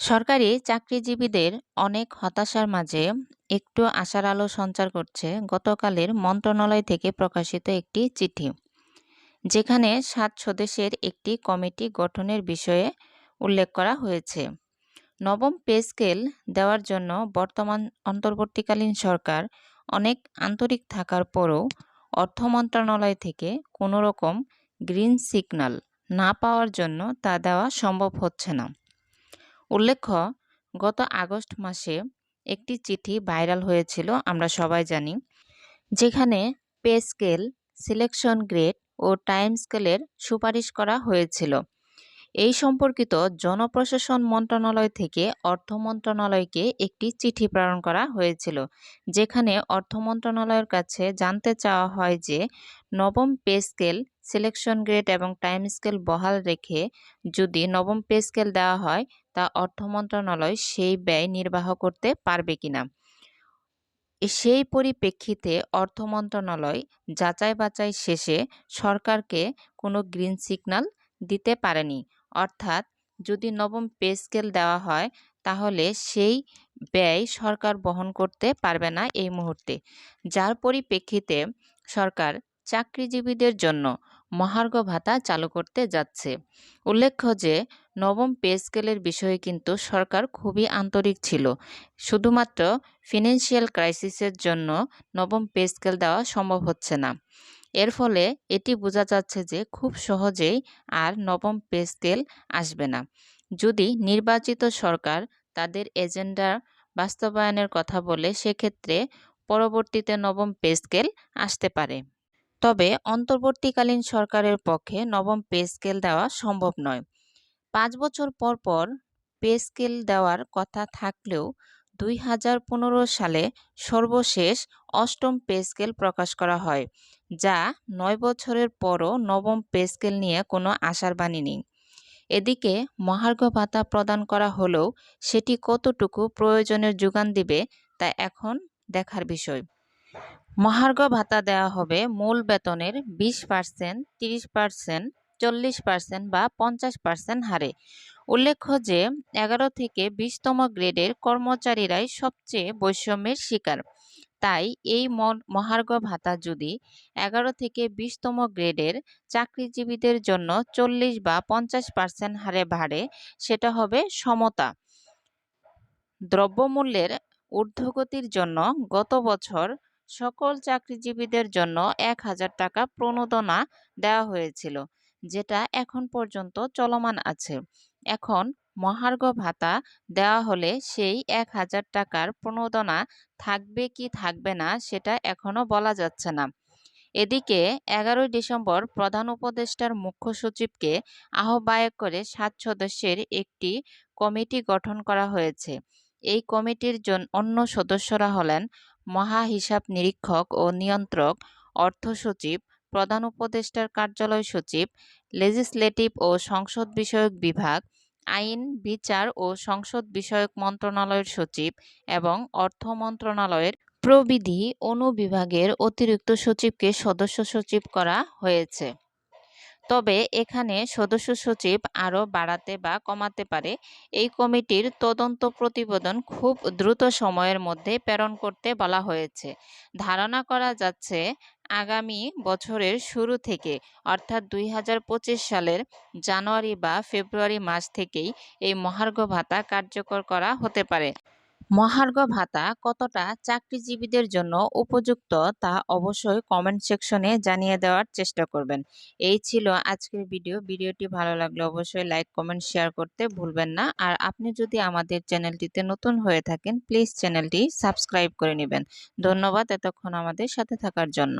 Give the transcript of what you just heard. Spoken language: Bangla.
সরকারি চাকরিজীবীদের অনেক হতাশার মাঝে একটু আশার আলো সঞ্চার করছে গতকালের মন্ত্রণালয় থেকে প্রকাশিত একটি চিঠি। যেখানে সাত সদস্যের একটি কমিটি গঠনের বিষয়ে উল্লেখ করা হয়েছে। নবম পে স্কেল দেওয়ার জন্য বর্তমান অন্তর্বর্তীকালীন সরকার অনেক আন্তরিক থাকার পরও অর্থ মন্ত্রণালয় থেকে কোনো রকম গ্রিন সিগন্যাল না পাওয়ার জন্য তা দেওয়া সম্ভব হচ্ছে না। উল্লেখ্য, গত আগস্ট মাসে একটি চিঠি ভাইরাল হয়েছিল, আমরা সবাই জানি, যেখানে পে স্কেল, সিলেকশন গ্রেড ও টাইম স্কেলের সুপারিশ করা হয়েছিল। এই সম্পর্কিত জনপ্রশাসন মন্ত্রণালয় থেকে অর্থ মন্ত্রণালয়কে একটি চিঠি প্রেরণ করা হয়েছিল, যেখানে অর্থ মন্ত্রণালয়ের কাছে জানতে চাওয়া হয় যে নবম পে স্কেল, সিলেকশন গ্রেড এবং টাইম স্কেল বহাল রেখে যদি নবম পে স্কেল দেওয়া হয়, তা অর্থ মন্ত্রণালয় সেই ব্যয় নির্বাহ করতে পারবে কিনা। সেই পরিপ্রেক্ষিতে অর্থ মন্ত্রণালয় যাচাই বাছাই শেষে সরকারকে কোনো গ্রিন সিগন্যাল দিতে পারেনি। অর্থাৎ যদি নবম পে স্কেল দেওয়া হয়, তাহলে সেই ব্যয় সরকার বহন করতে পারবে না এই মুহূর্তে। যার পরিপ্রেক্ষিতে সরকার চাকরিজীবীদের জন্য মহার্ঘ ভাতা চালু করতে যাচ্ছে। উল্লেখ্য যে, নবম পে স্কেলের বিষয়ে কিন্তু সরকার খুবই আন্তরিক ছিল। শুধুমাত্র ফিনান্সিয়াল ক্রাইসিসের জন্য নবম পে স্কেল দেওয়া সম্ভব হচ্ছে না। এর ফলে এটি বোঝা যাচ্ছে যে খুব সহজেই আর নবম পে স্কেল আসবে না। যদি নির্বাচিত সরকার তাদের এজেন্ডা বাস্তবায়নের কথা বলে, সেক্ষেত্রে পরবর্তীতে নবম পে স্কেল আসতে পারে। তবে অন্তর্বর্তীকালীন সরকারের পক্ষে নবম পে স্কেল দেওয়া সম্ভব নয়। পাঁচ বছর পর পর পে স্কেল দেওয়ার কথা থাকলেও দুই হাজার পনেরো সালে সর্বশেষ অষ্টম পে স্কেল প্রকাশ করা হয়। যা নয় বছরের পরও নবম পে স্কেল নিয়ে কোনো আশার বাণী নেই। এদিকে মহার্ঘ ভাতা প্রদান করা হলেও সেটি কতটুকু প্রয়োজনের যোগান দিবে তা এখন দেখার বিষয়। মহার্ঘ ভাতা দেওয়া হবে মূল বেতনের বিশ পার্সেন্ট, তিরিশ পার্সেন্ট, চল্লিশ পার্সেন্ট বা পঞ্চাশ পার্সেন্ট হারে। উল্লেখ্য যে এগারো থেকে বিশতম গ্রেডের কর্মচারীরাই সবচেয়ে বৈষম্যের শিকার। তাই এই মহার্ঘ ভাতা যদি এগারো থেকে বিশতম গ্রেডের চাকরিজীবীদের জন্য চল্লিশ বা পঞ্চাশ পার্সেন্ট হারে বাড়ে, সেটা হবে সমতা। দ্রব্যমূল্যের ঊর্ধ্বগতির জন্য গত বছর সকল চাকরিজীবীদের জন্য এক হাজার টাকা প্রণোদনা দেওয়া হয়েছিল, যেটা এখন পর্যন্ত চলমান আছে। এখন মহার্ঘ ভাতা দেওয়া হলে সেই এক হাজার টাকার প্রণোদনা থাকবে কি থাকবে না সেটা এখনও বলা যাচ্ছে না। এদিকে এগারোই ডিসেম্বর প্রধান উপদেষ্টার মুখ্য সচিবকে আহ্বায়ক করে সাত সদস্যের একটি কমিটি গঠন করা হয়েছে। এই কমিটির অন্য সদস্যরা হলেন মহা হিসাব নিরীক্ষক ও নিয়ন্ত্রক, অর্থ সচিব, প্রধান উপদেষ্টার কার্যালয় সচিব লেজিসলেটিভ ও সংসদ বিষয়ক বিভাগ আইন, বিচার ও সংসদ বিষয়ক মন্ত্রণালয়ের সচিব এবং অর্থ মন্ত্রণালয়ের প্রবিধি অনুবিভাগের অতিরিক্ত সচিবকে সদস্য সচিব করা হয়েছে। তবে এখানে সদস্য সচিব আরও বাড়াতে বা কমাতে পারে, এই কমিটির তদন্ত প্রতিবেদন খুব দ্রুত সময়ের মধ্যে প্রেরণ করতে বলা হয়েছে। ধারণা করা যাচ্ছে আগামী বছরের শুরু থেকে, অর্থাৎ দুই হাজার পঁচিশ সালের জানুয়ারি বা ফেব্রুয়ারি মাস থেকেই এই মহার্ঘ ভাতা কার্যকর করা হতে পারে। মহার্ঘ ভাতা কতটা চাকরিজীবীদের জন্য উপযুক্ত তা অবশ্যই কমেন্ট সেকশনে জানিয়ে দেওয়ার চেষ্টা করবেন। এই ছিল আজকের ভিডিও ভিডিওটি ভালো লাগলে অবশ্যই লাইক কমেন্ট শেয়ার করতে ভুলবেন না। আর আপনি যদি আমাদের চ্যানেলটিতে নতুন হয়ে থাকেন প্লিজ চ্যানেলটি সাবস্ক্রাইব করে নেবেন। ধন্যবাদ এতক্ষণ আমাদের সাথে থাকার জন্য।